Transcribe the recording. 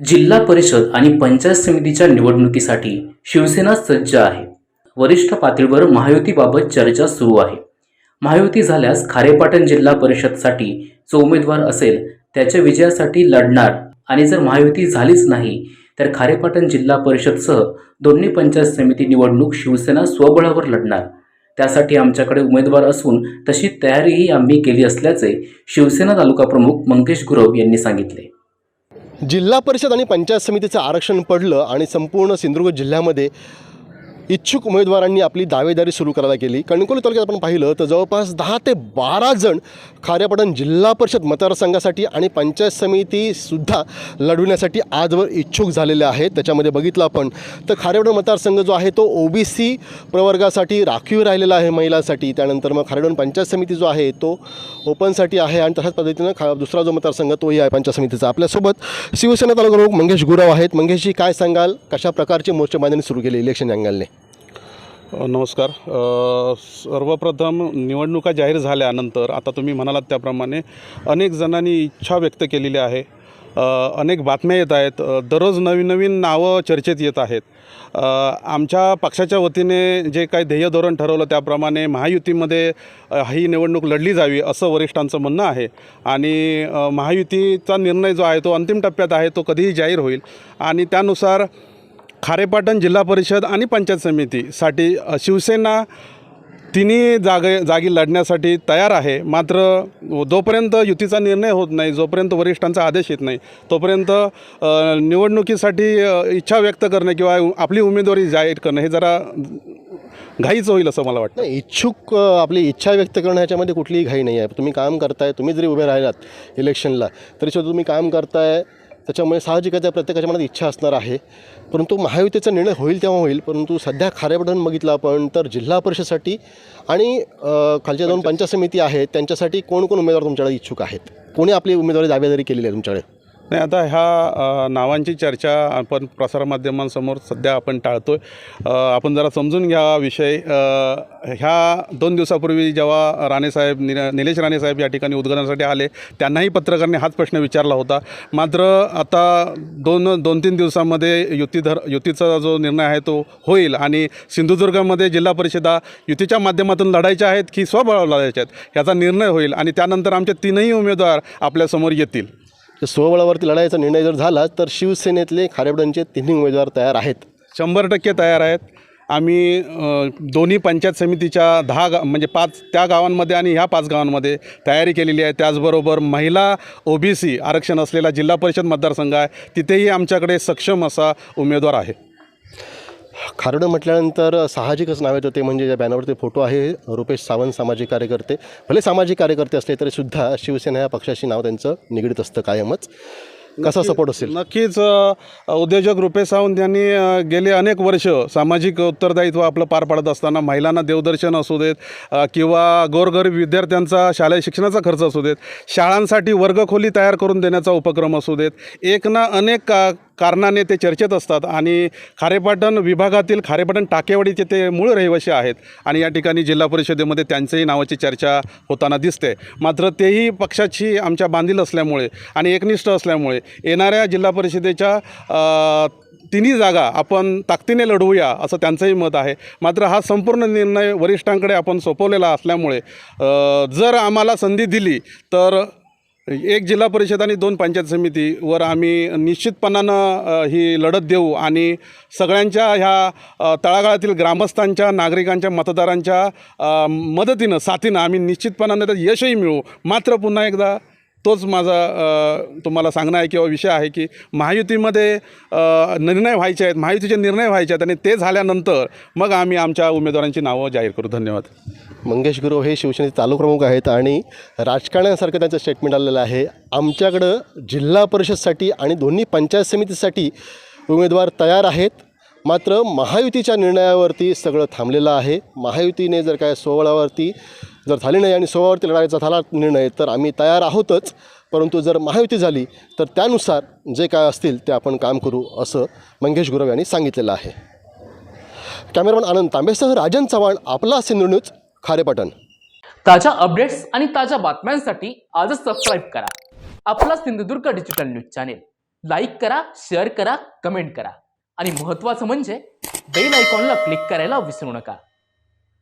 जिल्हा परिषद आणि पंचायत समितीच्या निवडणुकीसाठी शिवसेना सज्ज आहे. वरिष्ठ पातळीवर महायुतीबाबत चर्चा सुरू आहे. महायुती झाल्यास खारेपाटण जिल्हा परिषदसाठी जो उमेदवार असेल त्याच्या विजयासाठी लढणार. आणि जर महायुती झालीच नाही तर खारेपाटण जिल्हा परिषदसह दोन्ही पंचायत समिती निवडणूक शिवसेना स्वबळावर लढणार. त्यासाठी आमच्याकडे उमेदवार असून तशी तयारीही आम्ही केली असल्याचे शिवसेना तालुका प्रमुख मंगेश गुरव यांनी सांगितले. जिल्हा परिषद आणि पंचायत समितीचं आरक्षण पडलं आणि संपूर्ण सिंधुदुर्ग जिल्ह्यामध्ये इच्छुक उमेदवारांनी आपली दावेदारी सुरू करायला केली कणकोली तालुक्यात आपण पाहिलं तर जवळपास दहा ते बारा जण खाऱ्यापडण जिल्हा परिषद मतदारसंघासाठी आणि पंचायत समितीसुद्धा लढवण्यासाठी आजवर इच्छुक झालेले आहेत. त्याच्यामध्ये बघितलं आपण तर खारेपाटण मतदारसंघ जो आहे तो ओ बी सी प्रवर्गासाठी राखीव राहिलेला आहे महिलांसाठी. त्यानंतर मग खारेपाटण पंचायत समिती जो आहे तो ओपनसाठी आहे आणि तशाच पद्धतीनं खा दुसरा जो मतदारसंघ तोही आहे पंचायत समितीचा. आपल्यासोबत शिवसेना तालुका प्रमुख मंगेश गुराव आहेत. मंगेशजी काय सांगाल? कशा प्रकारचे मोर्चे बांधणी सुरू केली इलेक्शन अँगलने? नमस्कार. सर्वप्रथम निवडणुका जाहीर झाल्यानंतर आता तुम्ही म्हणालात त्याप्रमाणे अनेक जणांनी इच्छा व्यक्त केलेली आहे. अनेक बातम्या येत आहेत. दररोज नवीन नवीन नावं चर्चेत येत आहेत. आमच्या पक्षाच्या वतीने जे काही ध्येय धोरण ठरवलं त्याप्रमाणे महायुतीमध्ये ही निवडणूक लढली जावी असं वरिष्ठांचं म्हणणं आहे. आणि महायुतीचा निर्णय जो आहे तो अंतिम टप्प्यात आहे तो कधीही जाहीर होईल. आणि त्यानुसार खारेपाटण जिल्हा परिषद आणि पंचायत समितीसाठी शिवसेना तिन्ही जागे जागी लढण्यासाठी तयार आहे. मात्र जोपर्यंत युतीचा निर्णय होत नाही जोपर्यंत वरिष्ठांचा आदेश येत नाही तोपर्यंत निवडणुकीसाठी इच्छा व्यक्त करणे किंवा आपली उमेदवारी जाहीर करणं हे जरा घाईच होईल असं मला वाटतं. इच्छुक आपली इच्छा व्यक्त करणं ह्याच्यामध्ये कुठलीही घाई नाही आहे. तुम्ही काम करताय तुम्ही जरी उभे राहिलात इलेक्शनला तरीसुद्धा तुम्ही काम करताय त्याच्यामुळे साहजिकच आहे प्रत्येकाच्या मनात इच्छा असणार आहे. परंतु महायुतीचा निर्णय होईल तेव्हा होईल. परंतु सध्या खारेपटण बघितलं आपण तर जिल्हा परिषदसाठी आणि खालच्या दोन पंचायत समिती आहेत त्यांच्यासाठी कोण कोण उमेदवार तुमच्याकडे इच्छुक आहेत? कोणी आपली उमेदवारी दावेदारी केलेली आहे तुमच्याकडे? नाही आता ह्या नावांची चर्चा आपण प्रसारमाध्यमांसमोर सध्या आपण टाळतो आहे आपण जरा समजून घ्या विषय. ह्या दोन दिवसापूर्वी जेव्हा राणेसाहेब नि निलेश राणेसाहेब या ठिकाणी उद्घाटनासाठी आले त्यांनाही पत्रकारांनी हाच प्रश्न विचारला होता. मात्र आता दोन दोन तीन दिवसामध्ये युती धर युतीचा जो निर्णय आहे तो होईल आणि सिंधुदुर्गामध्ये जिल्हा परिषदा युतीच्या माध्यमातून लढायच्या आहेत की स्वबळावर लढायच्या आहेत ह्याचा निर्णय होईल आणि त्यानंतर आमचे तीनही उमेदवार आपल्यासमोर येतील. तर स्वबळावरती लढायचा निर्णय जर झाला तर शिवसेनेतले खारेपटणचे तिन्ही उमेदवार तयार आहेत. शंभर टक्के तयार आहेत. आम्ही दोन्ही पंचायत समितीच्या दहा गा म्हणजे पाच त्या गावांमध्ये आणि ह्या पाच गावांमध्ये तयारी केलेली आहे. त्याचबरोबर महिला ओ बी सी आरक्षण असलेला जिल्हा परिषद मतदारसंघ आहे. तिथेही आमच्याकडे सक्षम असा उमेदवार आहे. खारडं म्हटल्यानंतर साहजिकच नाव येतं ते म्हणजे ज्या बॅनरवरती फोटो आहे रुपेश सावंत सामाजिक कार्यकर्ते. भले सामाजिक कार्यकर्ते असले तरी सुद्धा शिवसेना या पक्षाशी नाव त्यांचं निगडीत असतं कायमच. कसा सपोर्ट असेल? नक्कीच उद्योजक रुपेश सावंत यांनी गेले अनेक वर्ष सामाजिक उत्तरदायित्व आपलं पार पाडत असताना महिलांना देवदर्शन असू देत किंवा गोरगरीब विद्यार्थ्यांचा शालेय शिक्षणाचा खर्च असू देत शाळांसाठी वर्गखोली तयार करून देण्याचा उपक्रम असू देत एक ना अनेक का कारणाने ते चर्चेत असतात आणि खारेपाटण विभागातील खारेपाटण टाकेवाडीचे ते मूळ रहिवासी आहेत. आणि या ठिकाणी जिल्हा परिषदेमध्ये त्यांच्याही नावाची चर्चा होताना दिसते. मात्र तेही पक्षाची आमच्या बांधील असल्यामुळे आणि एकनिष्ठ असल्यामुळे येणाऱ्या जिल्हा परिषदेच्या तिन्ही जागा आपण ताकदीने लढवूया असं त्यांचंही मत आहे. मात्र हा संपूर्ण निर्णय वरिष्ठांकडे आपण सोपवलेला असल्यामुळे जर आम्हाला संधी दिली तर एक जिल्हा परिषद आणि दोन पंचायत समितीवर आम्ही निश्चितपणानं ही लढत देऊ आणि सगळ्यांच्या ह्या तळागाळातील ग्रामस्थांच्या नागरिकांच्या मतदारांच्या मदतीनं साथीनं आम्ही निश्चितपणानं त्यात यशही मिळू मात्र पुन्हा एकदा तोच माझा तुम्हाला सांगणं आहे किंवा विषय आहे की महायुतीमध्ये निर्णय व्हायचे आहेत महायुतीचे निर्णय व्हायचे आहेत आणि ते झाल्यानंतर मग आम्ही आमच्या उमेदवारांची नावं जाहीर करू. धन्यवाद. मंगेश गुरु हे शिवसेनेचे तालुप्रमुख आहेत आणि राजकारण्यासारखं त्यांचं स्टेटमेंट आलेलं आहे. आमच्याकडं जिल्हा परिषदसाठी आणि दोन्ही पंचायत समितीसाठी उमेदवार तयार आहेत. मात्र महायुतीच्या निर्णयावरती सगळं थांबलेलं आहे. महायुतीने जर काय सोहळ्यावरती जर झाली नाही आणि सोहळ्यावरती लढायचा झाला निर्णय तर आम्ही तयार आहोतच. परंतु जर महायुती झाली तर त्यानुसार जे काय असतील ते आपण काम करू असं मंगेश गुरव यांनी सांगितलेलं आहे. कॅमेरामॅन आनंद तांबेसह राजन चव्हाण आपला सिंधू न्यूज खारेपटण. ताज्या अपडेट्स आणि ताज्या बातम्यांसाठी आजच सबस्क्राईब करा. आपला Sindhudurg digital news channel. Like करा शेअर करा कमेंट करा. आणि महत्त्वाचं म्हणजे बेल आयकॉनला क्लिक करायला विसरू नका.